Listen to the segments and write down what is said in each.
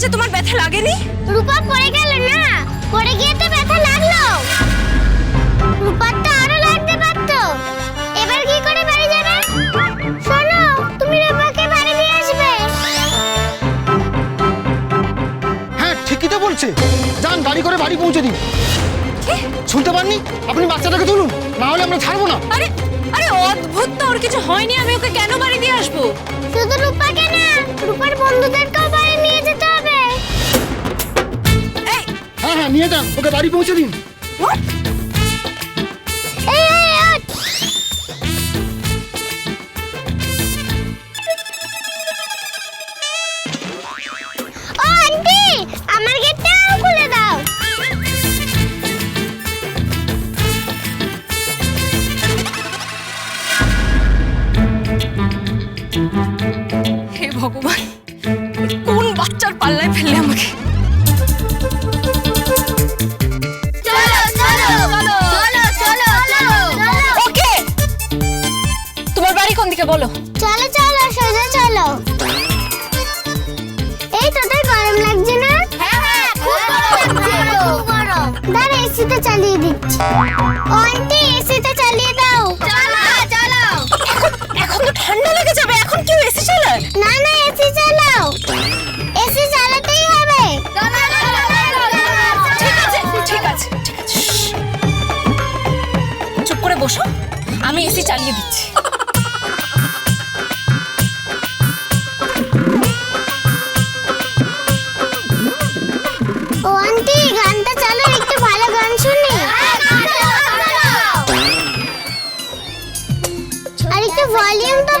হয়েছে তোমার ব্যথা লাগেনি? রূপা পড়ে গেল না। পড়ে গিয়ে তো ব্যথা লাগল। রূপার তো আরও লাগতে পারতো। এবার কি করে বাড়ি যাবে? শোনো তুমি রূপাকে বাড়ি দিয়ে আসবে। হ্যাঁ ঠিকই তো বলছে। যান গাড়ি করে বাড়ি পৌঁছে দিন। কি? শুনতে পাননি? আপনি বাচ্চাটাকে তুলুন না হলে আমরা ছাড়বো না। আরে আরে অদ্ভুত তো ওর কিছু হয়নি আমি ওকে কেন বাড়ি দিয়ে আসব? শুধু রূপাকে না রূপার বন্ধুদেরকেও হ্যাঁ হ্যাঁ নিয়ে যান ওকে বাড়ি পৌঁছে দিন। হে ভগবান কোন বাচ্চার পাল্লায় ফেললে আমাকে? এসিটা চালিয়ে দিচ্ছি। আন্টি এসিটা চালিয়ে দাও। চলো চলো এখন তো ঠান্ডা লেগে যাবে এখন কেউ এসি চালায়? না না এসি চালাও। এসি চালাতেই হবে। ঠিক আছে ঠিক আছে ঠিক আছে। চুপ করে বসো। আমি এসি চালিয়ে দিচ্ছি। ভলিউম তো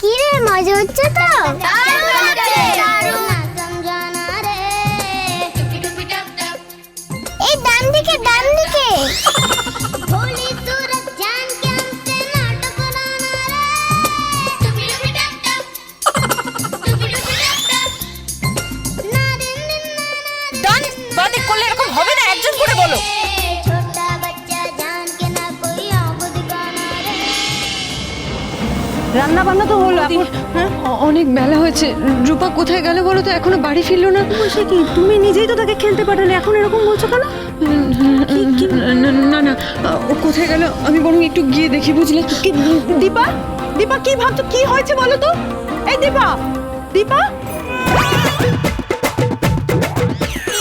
কি রে মজা হচ্ছে তো? অনেক বেলা হয়েছে। রূপা কোথায় গেল বলো তো? এখনও বাড়ি ফিরলো না। সে কি? তুমি নিজেই তো তাকে খেলতে পাঠালে। এখন এরকম বলছো কেন? না না। ও কোথায় গেল? আমি বরং একটু গিয়ে দেখি বুঝলে? কি? দীপা? দীপা কি ভাবছ? কি হয়েছে বলো তো? এই দীপা! দীপা?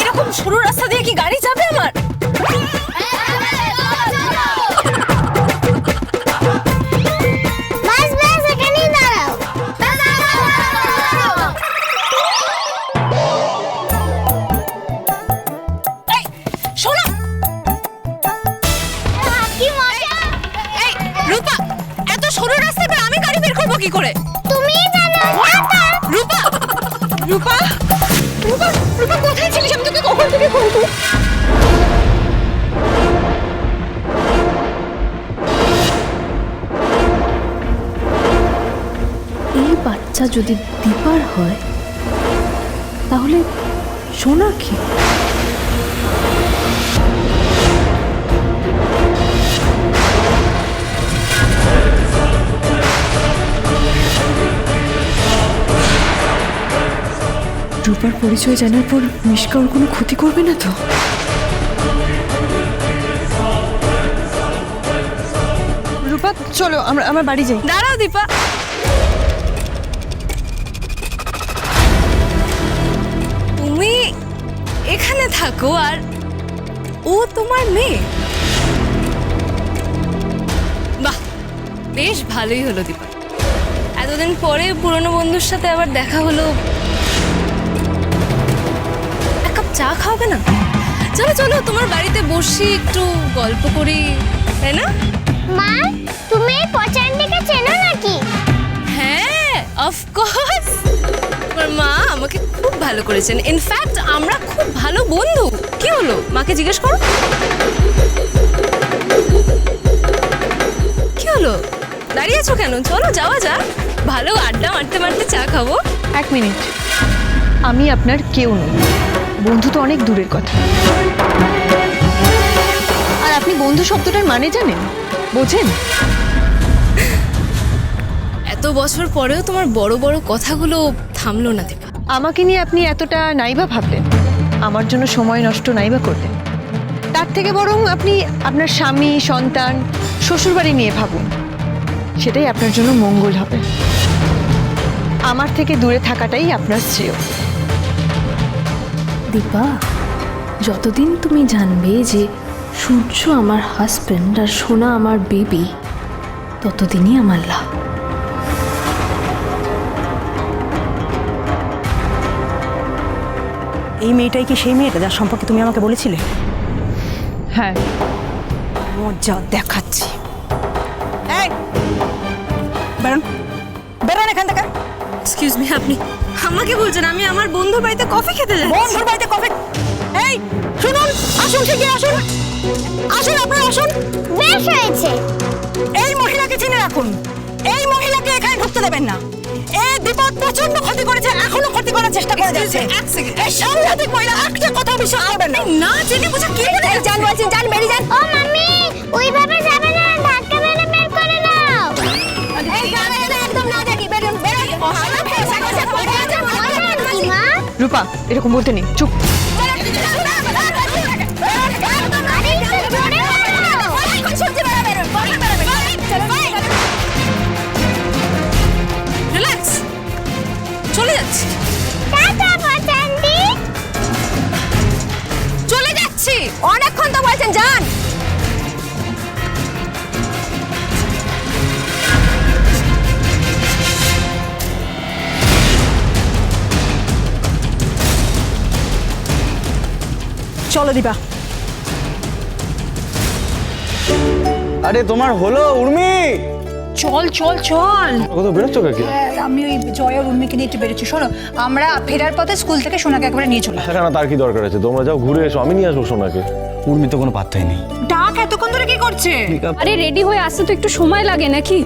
এরকম সরু রাস্তা দিয়ে কি গাড়ি যাবে আমার? কি করে? তুমি জানো রূপা! রূপা! রূপা রূপা কোথায় ছিলিস? আমি তোকে কখন থেকে বলব? এই বাচ্চা যদি দীপার হয় তাহলে সোনা কি? রূপার পরিচয় জানার পর মিশকা কোনো ক্ষতি করবে না তো? রূপা, চলো, আমরা, আমার বাড়ি যাই। দাঁড়াও, দীপা। তুমি এখানে থাকো আর ও তোমার মেয়ে। বাহ, বেশ ভালোই হলো, দীপা। এতদিন পরে পুরনো বন্ধুর সাথে আবার দেখা হলো। চা খাওয়াবে না? চলো চলো তোমার বাড়িতে বসি একটু গল্প করি তাই না? মা তুমি এই পচানটিকে চেনো নাকি? হ্যাঁ অফকোর্স তোমার মা আমাকে খুব ভালো করেছেন। ইনফ্যাক্ট আমরা খুব ভালো বন্ধু। কি হলো? মাকে জিজ্ঞেস করো। কি হলো? দাঁড়িয়ে আছো কেন? চলো যাওয়া যাক। ভালো আড্ডা মারতে মারতে চা খাব। এক মিনিট। আমি আপনার কেউ নই। বন্ধু তো অনেক দূরের কথা। আর আপনি বন্ধু শব্দটার মানে জানেন? বোঝেন? এত বছর পরেও তোমার বড় বড় কথাগুলো থামলো না দীপা। আমাকে নিয়ে আপনি এতটা নাইবা ভাবলেন। আমার জন্য সময় নষ্ট নাইবা করলেন। তার থেকে বরং আপনি আপনার স্বামী সন্তান শ্বশুরবাড়ি নিয়ে ভাবুন। সেটাই আপনার জন্য মঙ্গল হবে। আমার থেকে দূরে থাকাটাই আপনার শ্রেয়। দীপা যতদিন তুমি জানবে যে সূর্য আমার হাজব্যান্ড আর সোনা আমার বেবি ততদিনই আমার লাভ। এই মেয়েটাই কি সেই মেয়েটা যার সম্পর্কে তুমি আমাকে বলেছিলে? হ্যাঁ। মজা দেখাচ্ছি। এই বেরোন। বেরোন এখান থেকে। এক্সকিউজ মি আপনি আমাকে বলছেন আমি আমার বন্ধুর বাড়িতে কফি খেতে যাচ্ছি। বন্ধুর বাড়িতে কফি এই শুনুন আসুন শিগগির আসুন। আসুন আপনারা আসুন। বেশ হয়েছে। এই মহিলাকে চিনে রাখুন। এই মহিলাকে এখানে ঢুকতে দেবেন না। এই বিপদ প্রচণ্ড ক্ষতি করেছে এখনও ক্ষতি করার চেষ্টা করে যাচ্ছে. এই সাংঘাতিক মহিলা একটা কথা বিশ্বাস করবেন না। না জেনে বুঝে কি বলে জান বলছেন জান বেরিয়ে যান। ও মাম্মি ওইভাবে যাবে রূপা এরকম বলতে নেই চুপ। চলে যাচ্ছি। অনেক চলে যাচ্ছি। অনেকক্ষণ চলো দিবা আরে তোমার হলো উর্মি? চল চল চল। কত বেরোচ্ছ কাকে? হ্যাঁ, আমি ওই জয় আর উর্মিকে নিয়ে একটু বেরোচ্ছি। শোনো আমরা ফেরার পথে স্কুল থেকে সোনাকে একবারে নিয়ে চলে না না তার কি দরকার আছে? তোমরা যাও ঘুরে এসো আমি নিয়ে আসব সোনাকে। উর্মি তো কোনো পাত্তাই নেই। ডাক এতক্ষণ ধরে কি করছে? আরে রেডি হয়ে আসতে তো একটু সময় লাগে নাকি?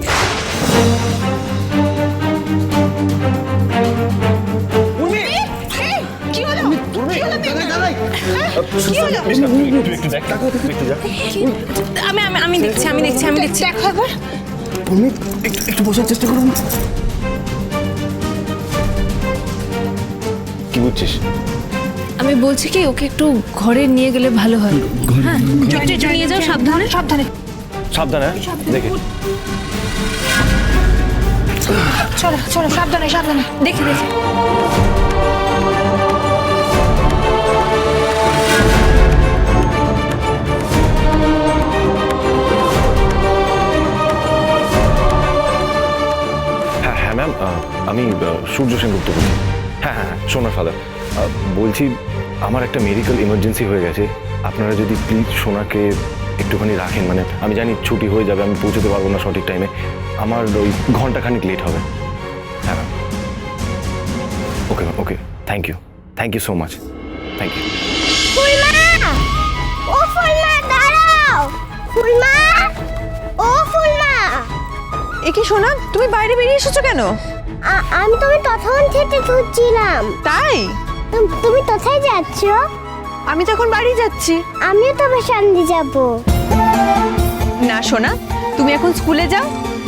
আমি আমি আমি দেখছি আমি দেখছি আমি দেখছি। দেখো একবার। উর্মি একটু একটু বোঝার চেষ্টা করুন কি বুঝছিস আমি বলছি কি ওকে একটু ঘরে নিয়ে গেলে ভালো হয়। হ্যাঁ নিয়ে যাও সাবধানে। সাবধানে। সাবধানে হ্যাঁ? দেখে। চলো চলো সাবধানে সাবধানে। দেখি দেখি। হ্যাঁ হ্যাঁ ম্যাম আমি সূর্য সেনগুপ্ত বলছি। হ্যাঁ হ্যাঁ হ্যাঁ সোনার ফাদার বলছি আমার একটা মেডিকেল ইমার্জেন্সি হয়ে গেছে। আপনারা যদি প্লিজ সোনাকে একটুখানি রাখেন মানে আমি জানি ছুটি হয়ে যাবে আমি পৌঁছতে পারব না সঠিক টাইমে আমার ওই ঘন্টাখানিক লেট হবে। হ্যাঁ ma'am okay ma'am okay thank you thank you so much thank you Fulma! ও ফুলমা দাঁড়াও! ফুলমা! ও ফুলমা এ কি শোনা তুমি বাইরে বেরিয়ে এসেছ কেন? আমি তুমি তখন থেকে খুঁজছিলাম। তাই? তুমি কোথায় যাচ্ছ? আমি তো এখন বাড়ি যাচ্ছি। আমিও তোমার সঙ্গে যাব। না শোনা তুমি এখন স্কুলে যাও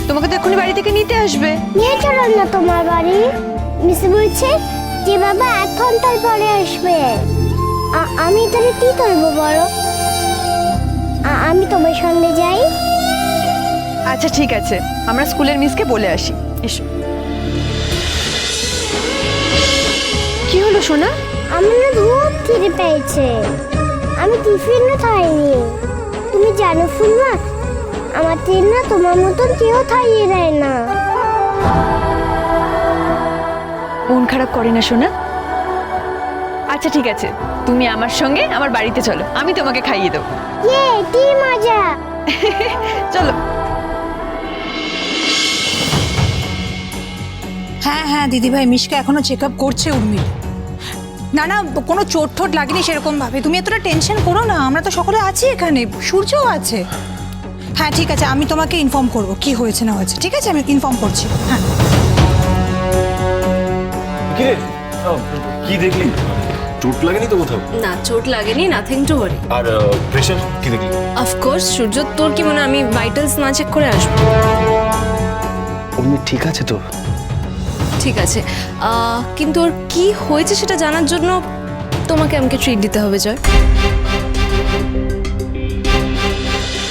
তোমাকে তো এক্ষুনি বাড়ি থেকে নিতে আসবে। নিয়ে চলো না তোমার বাড়ি। মিস বলছে যে বাবা এক ঘণ্টার পরে আসবে। আমি তাহলে কি করব বলো? আমি তোমার সঙ্গে যাই। আচ্ছা ঠিক আছে। আমরা স্কুলের মিসকে বলে আসি। এসো। কি হলো সোনা? আমার না খুব খিদে পেয়েছে। আমি টিফিনও খাইনি। তুমি জানো ফুলমা আমার ট্রেন না তোমার মতন কেউ খাইয়ে দেয় না। মন খারাপ করে না সোনা? আচ্ছা ঠিক আছে। তুমি আমার সঙ্গে আমার বাড়িতে চলো। আমি তোমাকে খাইয়ে দেবো। ইয়ে কি মজা। চলো। হ্যাঁ হ্যাঁ দিদিভাই মিশকা এখনও চেক আপ করছে উর্মি। না না কোনো চোট ঠোট লাগেনি সেরকম ভাবে তুমি এতটা টেনশন করো না আমরা তো সকলে আছি এখানে সূর্যও আছে। হ্যাঁ ঠিক আছে আমি তোমাকে ইনফর্ম করব কি হয়েছে না হয়েছে ঠিক আছে? আমি ইনফর্ম করছি হ্যাঁ। কি কি দেখলি? চোট লাগেনি তো কোথাও? না চোট লাগেনি নাথিং টু ওয়ারি আর প্রেশার কি দেখলি? অফকোর্স সূর্য তোর কি মনে হয় আমি ভাইটালস না চেক করে আসব? ঠিক আছে তো। ঠিক আছে। কিন্তু ওর কি হয়েছে সেটা জানার জন্য তোমাকে আমাকে ট্রিট দিতে হবে Joy.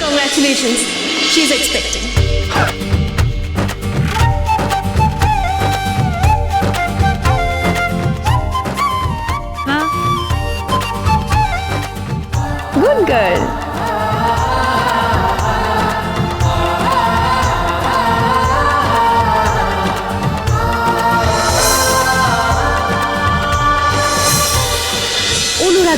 Congratulations she is expecting good girl